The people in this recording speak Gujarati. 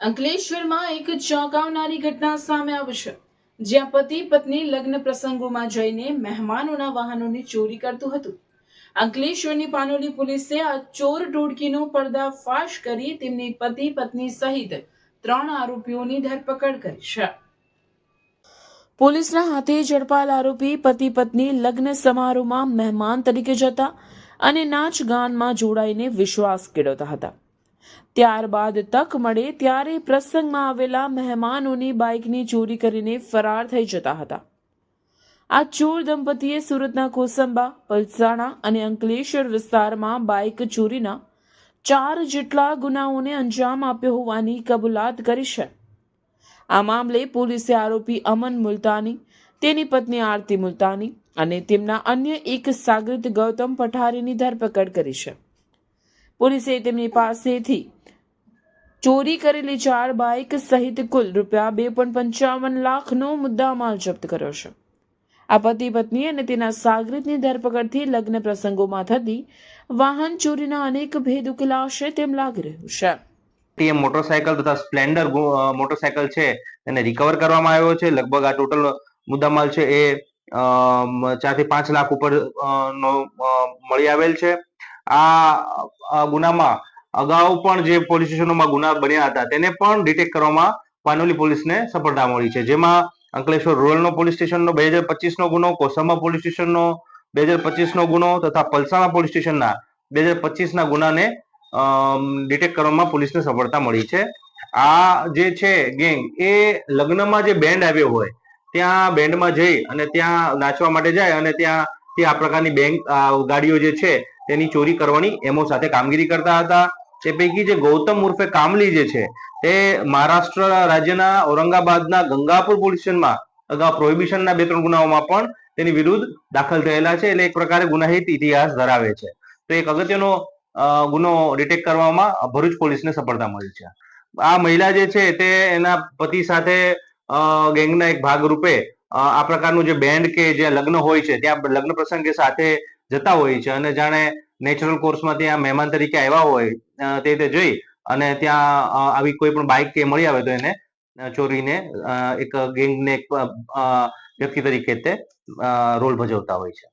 અંકલેશ્વરમાં એક ચોંકાવનારી ઘટના સામે આવશે જ્યાં પતિ પત્ની લગ્ન પ્રસંગોમાં જઈને મહેમાનોના વાહનોની ચોરી કરતું હતું. અંકલેશ્વરની પાનોલી પોલીસે આ ચોર ટોળકીનો પર્દાફાશ કરી તેમની પતિ પત્ની સહિત ત્રણ આરોપીઓની ધરપકડ કરી છે. પોલીસના હાથે ઝડપાયેલ આરોપી પતિ પત્ની લગ્ન સમારોહમાં મહેમાન તરીકે જતા અને નાચ ગાનમાં જોડાઈને વિશ્વાસ કેળવતા હતા. ત્યારબાદ તક મળે ત્યારે પ્રસંગમાં આવેલા મહેમાનોની બાઇકની ચોરી કરીને ફરાર થઈ જતા હતા. આ ચોર દંપતીએ સુરતના કોસંબા, પલસાણા અને અંકલેશ્વર વિસ્તારમાં બાઇક ચોરીના ચાર જેટલા ગુનાઓને અંજામ આપ્યો હોવાની કબૂલાત કરી છે. આ મામલે પોલીસે આરોપી અમન મુલતાની, તેની પત્ની આરતી મુલતાની અને તેમના અન્ય એક સાગરિત ગૌતમ પઠારીની ધરપકડ કરી છે. પોલીસે તેમની પાસેથી ચોરી કરેલી ચાર બાઇક સહિત કુલ રૂપિયા બે પોઈન્ટ પંચાવન લાખનો મુદ્દામાલ જપ્ત કર્યો છે. આ પતિ, પત્ની અને તેના સાગરીતની ધરપકડથી લગ્ન પ્રસંગોમાં થતી વાહન ચોરીના અનેક ભેદ ઉકેલાશે તેમ લાગી રહ્યું છે. ટીએમ મોટરસાયકલ તથા સ્પ્લેન્ડર મોટરસાયકલ છે એને રિકવર કરવામાં આવ્યો છે. લગભગ આ ટોટલ મુદ્દામાલ છે એ ચારથી પાંચ લાખ ઉપર નો મળી આવેલ છે. આ ગુનામાં અગાઉ પણ જે પોલીસ સ્ટેશનોમાં ગુના બન્યા હતા, તેને પણ ડિટેક્ટ કરવામાં પાનોલી પોલીસને સફળતા મળી છે. જેમાં અંકલેશ્વર રૂરલનો પોલીસ સ્ટેશનનો બે હજાર પચીસનો ગુનો કોસંબા પોલીસ સ્ટેશનનો બે હજાર પચીસનો ગુનો તથા પલસાણા પોલીસ સ્ટેશનના બે હજાર પચીસના ગુનાને ડિટેક્ટ કરવામાં પોલીસને સફળતા મળી છે. આ જે છે ગેંગ, એ લગ્નમાં જે બેન્ડ આવ્યો હોય, ત્યાં બેન્ડમાં જઈ અને ત્યાં નાચવા માટે જાય અને ત્યાંથી આ પ્રકારની બેંક ગાડીઓ જે છે, તેની ચોરી કરવાની એમો સાથે કામગીરી કરતા હતા. તે પૈકી જે ગૌતમ ઉર્ફે કામલી જે છે, તે મહારાષ્ટ્ર રાજ્યના ઔરંગાબાદના ગંગાપુર પોલીસ સ્ટેશનમાં અગાઉ પ્રોહિબિશનના બે ત્રણ ગુનાઓમાં પણ તેની વિરુદ્ધ દાખલ થયેલા છે. એટલે એક પ્રકારે ગુનાહિત ઇતિહાસ ધરાવે છે. તો એક અગત્યનો ગુનો ડિટેક્ટ કરવામાં ભરૂચ પોલીસને સફળતા મળી છે. આ મહિલા જે છે, તે એના પતિ સાથે ગેંગના એક ભાગ રૂપે આ પ્રકારનું જે બેન્ડ કે જે લગ્ન હોય છે, ત્યાં લગ્ન પ્રસંગે સાથે જતા હોય છે અને જાણે નેચરલ કોર્સમાં ત્યાં મહેમાન તરીકે આવ્યા હોય તે રીતે જોઈ અને ત્યાં આવી કોઈ પણ બાઇક કે મળી આવે તો એને ચોરીને એક ગેંગને એક વ્યક્તિ તરીકે તે રોલ ભજવતા હોય છે.